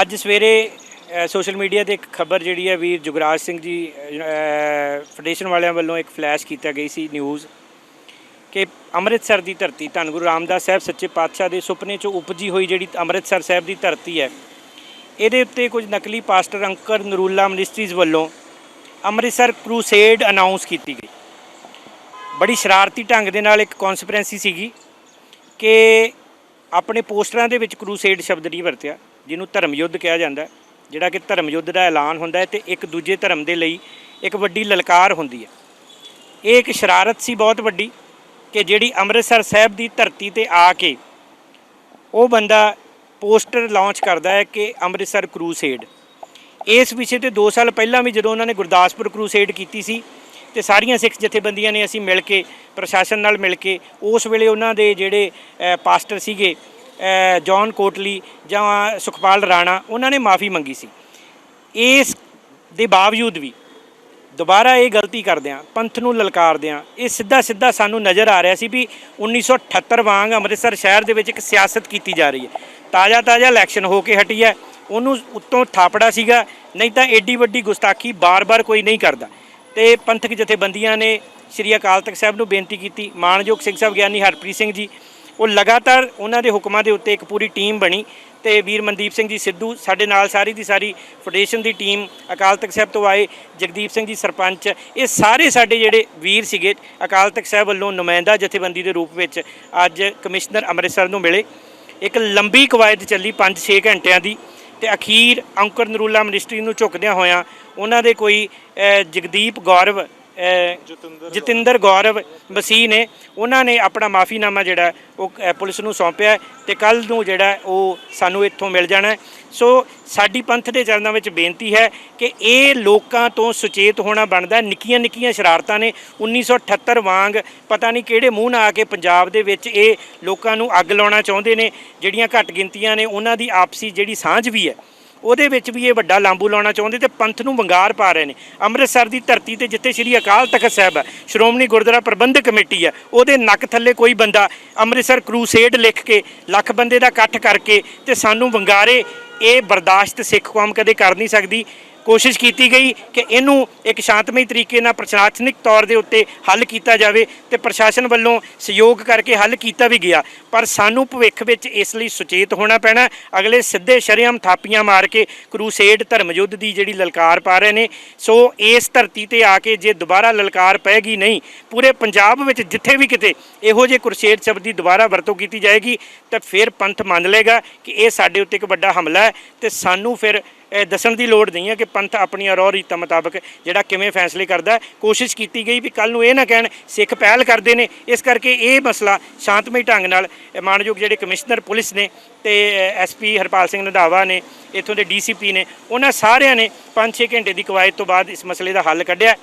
ਅੱਜ ਸਵੇਰੇ social media ਤੇ ਇੱਕ ਖਬਰ ਜਿਹੜੀ ਹੈ ਵੀਰ ਜੁਗਰਾਜ ਸਿੰਘ ਜੀ ਅ, ਵਾਲਿਆਂ ਵੱਲੋਂ ਇੱਕ ਫਲੈਸ਼ ਕੀਤਾ ਗਈ ਸੀ ਨਿਊਜ਼ ਕਿ ਅੰਮ੍ਰਿਤਸਰ ਦੀ ਧਰਤੀ ਧੰਨ ਗੁਰੂ ਰਾਮਦਾਸ ਸਾਹਿਬ ਸੱਚੇ ਪਾਤਸ਼ਾਹ ਦੇ ਸੁਪਨੇ ਚੋਂ ਉਪਜੀ ਹੋਈ ਜਿਹੜੀ ਅੰਮ੍ਰਿਤਸਰ ਸਾਹਿਬ ਦੀ ਧਰਤੀ ਹੈ ਇਹਦੇ ਉੱਤੇ ਕੁਝ ਨਕਲੀ ਪਾਸਟਰ ਅੰਕਰ ਨਰੂਲਾ ਮਿਨਿਸਟਰੀਜ਼ ਵੱਲੋਂ ਅੰਮ੍ਰਿਤਸਰ ਕਰੂਸੇਡ ਅਨਾਉਂਸ ਕੀਤੀ ਗਈ। ਬੜੀ ਸ਼ਰਾਰਤੀ ਢੰਗ ਦੇ ਨਾਲ ਇੱਕ ਕਨਸਪੀਰੈਂਸੀ ਸੀਗੀ ਕਿ ਆਪਣੇ ਪੋਸਟਰਾਂ ਦੇ ਵਿੱਚ ਕਰੂਸੇਡ ਸ਼ਬਦ ਨਹੀਂ ਵਰਤਿਆ। ਜਿਹਨੂੰ ਧਰਮ ਯੁੱਧ ਕਿਹਾ ਜਾਂਦਾ ਜਿਹੜਾ ਕਿ ਧਰਮ ਯੁੱਧ ਦਾ ਐਲਾਨ ਹੁੰਦਾ ਹੈ ਤੇ ਇੱਕ ਦੂਜੇ ਧਰਮ ਦੇ ਲਈ ਇੱਕ ਵੱਡੀ ਲਲਕਾਰ ਹੁੰਦੀ ਹੈ। ਇਹ ਇੱਕ ਸ਼ਰਾਰਤ ਸੀ ਬਹੁਤ ਵੱਡੀ ਕਿ ਜਿਹੜੀ ਅੰਮ੍ਰਿਤਸਰ ਸਾਹਿਬ ਦੀ ਧਰਤੀ ਤੇ ਆ ਕੇ ਉਹ ਬੰਦਾ ਪੋਸਟਰ ਲਾਂਚ ਕਰਦਾ ਹੈ ਕਿ ਅੰਮ੍ਰਿਤਸਰ ਕਰੂਸੇਡ। ਇਸ ਵਿਸ਼ੇ ਤੇ 2 ਸਾਲ ਪਹਿਲਾਂ ਵੀ ਜਦੋਂ ਉਹਨਾਂ ਨੇ ਗੁਰਦਾਸਪੁਰ ਕਰੂਸੇਡ ਕੀਤੀ ਸੀ ਤੇ ਸਾਰੀਆਂ ਸਿੱਖ ਜਥੇਬੰਦੀਆਂ ਨੇ ਅਸੀਂ ਮਿਲ ਕੇ, ਪ੍ਰਸ਼ਾਸਨ ਨਾਲ ਮਿਲ ਕੇ ਉਸ ਵੇਲੇ ਉਹਨਾਂ ਦੇ ਜਿਹੜੇ ਪਾਸਟਰ ਸੀਗੇ ਜੌਨ ਕੋਟਲੀ ਜਾਂ ਸੁਖਪਾਲ ਰਾਣਾ, ਉਹਨਾਂ ਨੇ ਮਾਫੀ ਮੰਗੀ ਸੀ। ਇਸ ਦੇ ਬਾਵਜੂਦ ਵੀ ਦੁਬਾਰਾ ਇਹ ਗਲਤੀ ਕਰਦਿਆਂ, ਪੰਥ ਨੂੰ ਲਲਕਾਰਦਿਆਂ, ਇਹ ਸਿੱਧਾ ਸਿੱਧਾ ਸਾਨੂੰ ਨਜ਼ਰ ਆ ਰਿਹਾ ਸੀ ਵੀ 1978 ਵਾਂਗ ਅੰਮ੍ਰਿਤਸਰ ਸ਼ਹਿਰ ਦੇ ਵਿੱਚ ਇੱਕ ਸਿਆਸਤ ਕੀਤੀ ਜਾ ਰਹੀ ਹੈ। ਤਾਜ਼ਾ ਤਾਜ਼ਾ ਇਲੈਕਸ਼ਨ ਹੋ ਕੇ ਹਟੀ ਹੈ, ਉਹਨੂੰ ਉੱਤੋਂ ਥਾਪੜਾ ਸੀਗਾ, ਨਹੀਂ ਤਾਂ ਏਡੀ ਵੱਡੀ ਗੁਸਤਾਖੀ ਬਾਰ-ਬਾਰ ਕੋਈ ਨਹੀਂ ਕਰਦਾ। ਤੇ ਪੰਥਕ ਜਥੇਬੰਦੀਆਂ ਨੇ ਸ੍ਰੀ ਅਕਾਲ ਤਖਤ ਸਾਹਿਬ ਨੂੰ ਬੇਨਤੀ ਕੀਤੀ, ਮਾਨਯੋਗ ਸਿੰਘ ਸਾਹਿਬ ਗਿਆਨੀ ਹਰਪ੍ਰੀਤ ਸਿੰਘ ਜੀ ਉਹ ਲਗਾਤਾਰ ਉਹਨਾਂ ਦੇ ਹੁਕਮਾਂ ਦੇ ਉੱਤੇ ਇੱਕ ਪੂਰੀ ਟੀਮ ਬਣੀ ਤੇ ਵੀਰ ਮਨਦੀਪ ਸਿੰਘ ਜੀ ਸਿੱਧੂ ਸਾਡੇ ਨਾਲ ਸਾਰੀ ਦੀ ਸਾਰੀ ਫਾਊਂਡੇਸ਼ਨ ਦੀ ਟੀਮ, ਅਕਾਲ ਤਖਤ ਸਾਹਿਬ ਤੋਂ ਆਏ, ਜਗਦੀਪ ਸਿੰਘ ਜੀ ਸਰਪੰਚ, ਇਹ ਸਾਰੇ ਸਾਡੇ ਜਿਹੜੇ ਵੀਰ ਸੀਗੇ ਅਕਾਲ ਤਖਤ ਸਾਹਿਬ ਵੱਲੋਂ ਨੁਮਾਇੰਦਾ ਜਥੇਬੰਦੀ ਦੇ ਰੂਪ ਵਿੱਚ ਅੱਜ ਕਮਿਸ਼ਨਰ ਅੰਮ੍ਰਿਤਸਰ ਨੂੰ ਮਿਲੇ। ਇੱਕ ਲੰਬੀ ਕਵਾਇਦ ਚੱਲੀ 5-6 ਘੰਟਿਆਂ ਦੀ ਤੇ ਅਖੀਰ ਅੰਕਰ ਨਰੂਲਾ ਮਿਨਿਸਟਰੀ ਨੂੰ ਝੁਕਦਿਆਂ ਹੋਇਆਂ ਉਹਨਾਂ ਦੇ ਕੋਈ ਜਗਦੀਪ ਗੌਰਵ ਜਤਿੰਦਰ ਗੌਰਵ ਮਸੀਹ ਨੇ, ਉਹਨਾਂ ਨੇ ਆਪਣਾ ਮਾਫੀਨਾਮਾ ਜਿਹੜਾ ਉਹ ਪੁਲਿਸ ਨੂੰ ਸੌਂਪਿਆ ਹੈ ਤੇ ਕੱਲ ਨੂੰ ਜਿਹੜਾ ਉਹ ਸਾਨੂੰ ਇੱਥੋਂ ਮਿਲ ਜਾਣਾ ਸੋ ਸਾਡੀ ਪੰਥ ਦੇ ਚਰਨਾਂ ਵਿੱਚ ਬੇਨਤੀ ਹੈ ਕਿ ਇਹ ਲੋਕਾਂ ਤੋਂ ਸੁਚੇਤ ਹੋਣਾ ਬਣਦਾ ਨਿੱਕੀਆਂ ਨਿੱਕੀਆਂ ਸ਼ਰਾਰਤਾਂ ਨੇ 1978 ਵਾਂਗ ਪਤਾ ਨਹੀਂ ਕਿਹੜੇ ਮੂੰਹ ਨਾਲ ਆ ਕੇ ਪੰਜਾਬ ਦੇ ਵਿੱਚ ਇਹ ਲੋਕਾਂ ਨੂੰ ਅੱਗ ਲਾਉਣਾ ਚਾਹੁੰਦੇ ਨੇ, ਜਿਹੜੀਆਂ ਘੱਟ ਗਿਣਤੀਆਂ ਨੇ, ਉਹਨਾਂ ਦੀ ਆਪਸੀ ਜਿਹੜੀ ਸਾਂਝ ਵੀ ਹੈ ਉਹਦੇ ਵਿੱਚ ਵੀ ਇਹ ਵੱਡਾ ਲਾਂਬੂ ਲਾਉਣਾ ਚਾਹੁੰਦੇ ਤੇ ਪੰਥ ਨੂੰ ਵੰਗਾਰ ਪਾ ਰਹੇ ਨੇ। ਅੰਮ੍ਰਿਤਸਰ ਦੀ ਧਰਤੀ ਤੇ ਜਿੱਥੇ ਸ੍ਰੀ ਅਕਾਲ ਤਖਤ ਸਾਹਿਬ ਹੈ, ਸ਼੍ਰੋਮਣੀ ਗੁਰਦੁਆਰਾ ਪ੍ਰਬੰਧਕ ਕਮੇਟੀ ਹੈ, ਉਹਦੇ ਨੱਕ ਥੱਲੇ ਕੋਈ ਬੰਦਾ ਅੰਮ੍ਰਿਤਸਰ ਕਰੂਸੇਡ ਲਿਖ ਕੇ, ਲੱਖ ਬੰਦੇ ਦਾ ਇਕੱਠ ਕਰਕੇ ਤੇ ਸਾਨੂੰ ਵੰਗਾਰੇ, ਇਹ ਬਰਦਾਸ਼ਤ ਸਿੱਖ ਕੌਮ ਕਦੇ ਕਰ ਨਹੀਂ ਸਕਦੀ। ਕੋਸ਼ਿਸ਼ ਕੀਤੀ ਗਈ ਕਿ ਇਹਨੂੰ ਇੱਕ ਸ਼ਾਂਤਮਈ ਤਰੀਕੇ ਨਾਲ ਪ੍ਰਸ਼ਾਸਨਿਕ ਤੌਰ ਦੇ ਉੱਤੇ ਹੱਲ ਕੀਤਾ ਜਾਵੇ ਤੇ ਪ੍ਰਸ਼ਾਸਨ ਵੱਲੋਂ ਸਹਿਯੋਗ ਕਰਕੇ ਹੱਲ ਕੀਤਾ ਵੀ ਗਿਆ। ਪਰ ਸਾਨੂੰ ਭਵਿੱਖ ਵਿੱਚ ਇਸ ਲਈ ਸੁਚੇਤ ਹੋਣਾ ਪੈਣਾ। ਅਗਲੇ ਸਿੱਧੇ ਸ਼ਰੇਆਮ ਥਾਪੀਆਂ ਮਾਰ ਕੇ ਕਰੂਸੇਡ ਧਰਮ ਯੁੱਧ ਦੀ ਜਿਹੜੀ ਲਲਕਾਰ ਪਾ ਰਹੇ ਨੇ, ਸੋ ਇਸ ਧਰਤੀ ਤੇ ਆ ਕੇ ਜੇ ਦੁਬਾਰਾ ਲਲਕਾਰ ਪੈਗੀ ਨਹੀਂ, ਪੂਰੇ ਪੰਜਾਬ ਵਿੱਚ ਜਿੱਥੇ ਵੀ ਕਿਤੇ ਇਹੋ ਜਿਹੇ ਕਰੂਸੇਡ ਸ਼ਬਦ ਦੀ ਦੁਬਾਰਾ ਵਰਤੋਂ ਕੀਤੀ ਜਾਏਗੀ, ਤਾਂ ਫਿਰ ਪੰਥ ਮੰਨ ਲੇਗਾ ਕਿ ਇਹ ਸਾਡੇ ਉੱਤੇ ਇੱਕ ਵੱਡਾ ਹਮਲਾ ਹੈ ਤੇ ਸਾਨੂੰ ਫਿਰ ਇਹ ਦੱਸਣ ਦੀ ਲੋੜ ਨਹੀਂ ਹੈ ਕਿ ਪੰਥ ਆਪਣੀਆਂ ਰੋਹ ਰੀਤਾਂ ਮੁਤਾਬਕ ਜਿਹੜਾ ਕਿਵੇਂ ਫੈਸਲੇ ਕਰਦਾ ਕੋਸ਼ਿਸ਼ ਕੀਤੀ ਗਈ ਵੀ ਕੱਲ ਨੂੰ ਇਹ ਨਾ ਕਹਿਣ ਸਿੱਖ ਪਹਿਲ ਕਰਦੇ ਨੇ। ਇਸ ਕਰਕੇ ਇਹ ਮਸਲਾ ਸ਼ਾਂਤਮਈ ਢੰਗ ਨਾਲ ਅ, ਮਾਣਯੋਗ ਜਿਹੜੇ ਕਮਿਸ਼ਨਰ ਪੁਲਿਸ ਨੇ ਤੇ ਐਸਪੀ ਹਰਪਾਲ ਸਿੰਘ ਨੰਦਾਵਾ ਨੇ ਇੱਥੋਂ ਦੇ ਡੀਸੀਪੀ ਨੇ ਉਹਨਾਂ ਸਾਰਿਆਂ ਨੇ 5-6 ਘੰਟੇ ਦੀ ਕਵਾਇਦ ਤੋਂ ਬਾਅਦ ਇਸ ਮਸਲੇ ਦਾ ਹੱਲ ਕੱਢਿਆ।